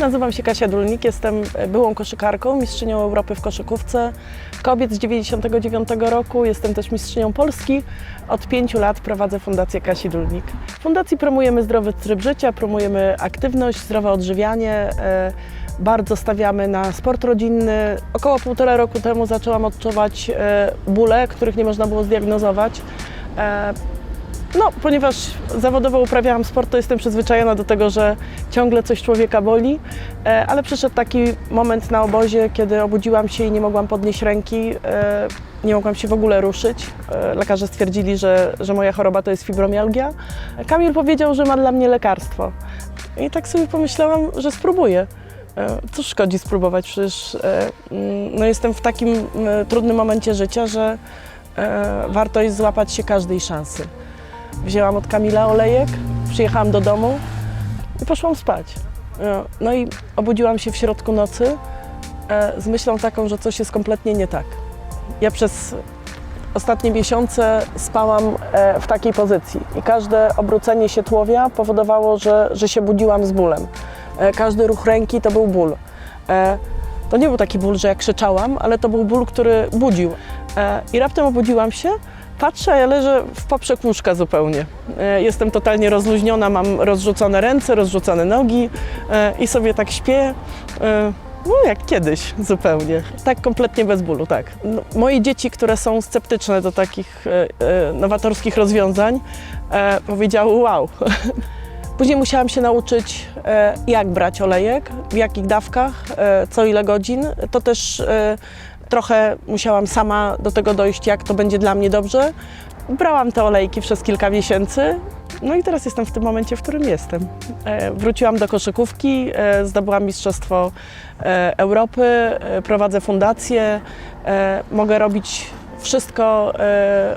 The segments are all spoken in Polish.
Nazywam się Kasia Dulnik, jestem byłą koszykarką, mistrzynią Europy w koszykówce kobiet z 99 roku. Jestem też mistrzynią Polski. Od pięciu lat prowadzę Fundację Kasi Dulnik. W Fundacji promujemy zdrowy tryb życia, promujemy aktywność, zdrowe odżywianie. e, Bardzo stawiamy na sport rodzinny. Około półtora roku temu zaczęłam odczuwać e, bóle, których nie można było zdiagnozować. No, ponieważ zawodowo uprawiałam sport, to jestem przyzwyczajona do tego, że ciągle coś człowieka boli, e, ale przyszedł taki moment na obozie, kiedy obudziłam się i nie mogłam podnieść ręki, e, nie mogłam się w ogóle ruszyć. E, Lekarze stwierdzili, że, że moja choroba to jest fibromialgia. Kamil powiedział, że ma dla mnie lekarstwo. I tak sobie pomyślałam, że spróbuję. Cóż szkodzi spróbować? Przecież mm, no jestem w takim trudnym momencie życia, że warto jest złapać się każdej szansy. Wzięłam od Kamila olejek, przyjechałam do domu i poszłam spać. E, No i obudziłam się w środku nocy e, z myślą taką, że coś jest kompletnie nie tak. Ja przez ostatnie miesiące spałam e, w takiej pozycji i każde obrócenie się tułowia powodowało, że, że się budziłam z bólem. Każdy ruch ręki to był ból. To nie był taki ból, że ja krzyczałam, ale to był ból, który budził. I raptem obudziłam się, patrzę, ja leżę w poprzek łóżka zupełnie. E, Jestem totalnie rozluźniona, mam rozrzucone ręce, rozrzucone nogi e, i sobie tak śpię. e, No jak kiedyś zupełnie. Tak kompletnie bez bólu, tak. No, moje dzieci, które są sceptyczne do takich e, nowatorskich rozwiązań, e, powiedziały wow. Później musiałam się nauczyć, e, jak brać olejek, w jakich dawkach, e, co ile godzin. To też e, trochę musiałam sama do tego dojść, jak to będzie dla mnie dobrze. Brałam te olejki przez kilka miesięcy. No i teraz jestem w tym momencie, w którym jestem. E, Wróciłam do koszykówki, e, zdobyłam Mistrzostwo e, Europy, prowadzę fundację, mogę robić wszystko,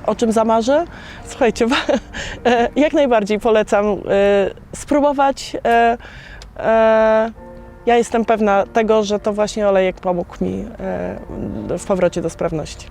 o czym zamarzę. Słuchajcie, jak najbardziej polecam spróbować. Ja jestem pewna tego, że to właśnie olejek pomógł mi e, w powrocie do sprawności.